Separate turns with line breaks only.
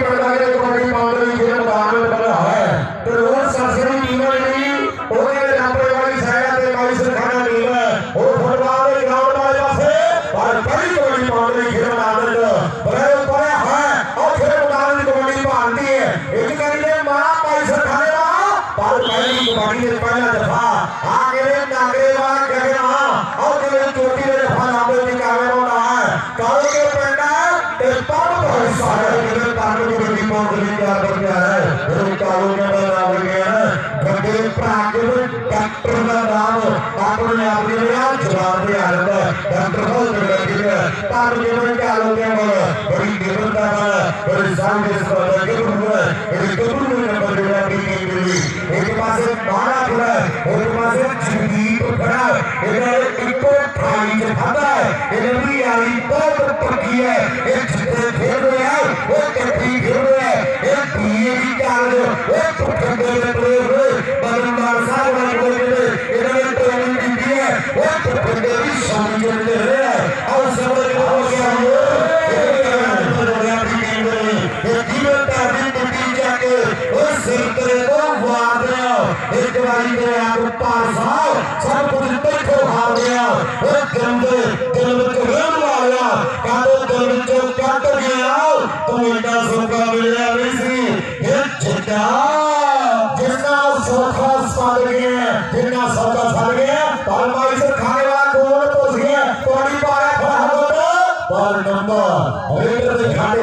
की प्रधान कमेटी मामले की जो बाहर बना है तो रोज सरसरी टीमों ने भी उन्हें नापने वाली साया ते वाली सरखाना टीम है और फुटबॉल के ग्राउंड वाले पासे और बड़ी कमेटी मामले की जो आनंद बड़े ऊपर है और फिर प्रधान कमेटी पालती है एक करीने मारा पाई सरखाने वाला पर पहली कमेटी ने पहला दफ़ा आगे ने नागरे वाला कहना और कभी चोटी ने दफ़ा नाम लेने का कारण होना है काल के पंडा इस पर बहुत सारे ਦੀ ਕਬੱਡੀ ਪਾਉਂਦੇ ਨੇ ਤਿਆਰ ਕਰ ਰਿਹਾ ਹੈ ਉਹ ਕਾਲੋ ਕੇ ਦਾ ਨਾਮ ਲੱਗਿਆ ਹੈ ਗੱਡੇ ਪ੍ਰਾਗਿਵ ਡਾਕਟਰ ਦਾ ਨਾਮ ਆਪਣੇ ਆਪ ਦੇ ਨਾਲ ਜਵਾਬ ਦੇ ਆਲਮ ਡਾਕਟਰ ਹੋਲ ਦੇ ਲੱਗੇ ਪਰ ਜਿਵੇਂ ਕਾਲੋ ਕੇ ਬਲ ਬੜੀ ਨਿਰੰਤਾ ਨਾਲ ਬੜੀ ਸਾਂਝੇ ਸਵਾਲ ਕੇ ਬੁਆ ਇਹ ਕਬੂਲ ਨੰਬਰ ਦੇ ਨਾਲ ਵੀ ਮਿਲੀ ਇੱਕ ਪਾਸੇ ਬਾਣਾ ਖੜਾ ਇੱਕ ਪਾਸੇ ਜਗਦੀਪ ਖੜਾ ਇਹਨਾਂ ਦੇ ਇੱਕੋ ਥਾਈ ਚ ਖਾਦਾ ਹੈ ਇਹਨਾਂ ਦੀ ਯਾਰੀ ਬਹੁਤ ਪੱਕੀ ਹੈ ਇਹ ਜਿੱਥੇ सिर करे तो वार रहे हो एक बारी करे आप पार साओ सब कुछ बैठो भाव रहे हो और कर्म दे कर्म के रेम वाला कादो कर्म के काट के आओ तुम इतना सोखा मिल जाए इसी ये चिता जितना सोखा साध गए जितना सोखा साध गए परमाई से खाने वाला कौन पोस गया पानी पाया खड़ा हो तो पर नंबर अरे तो खाने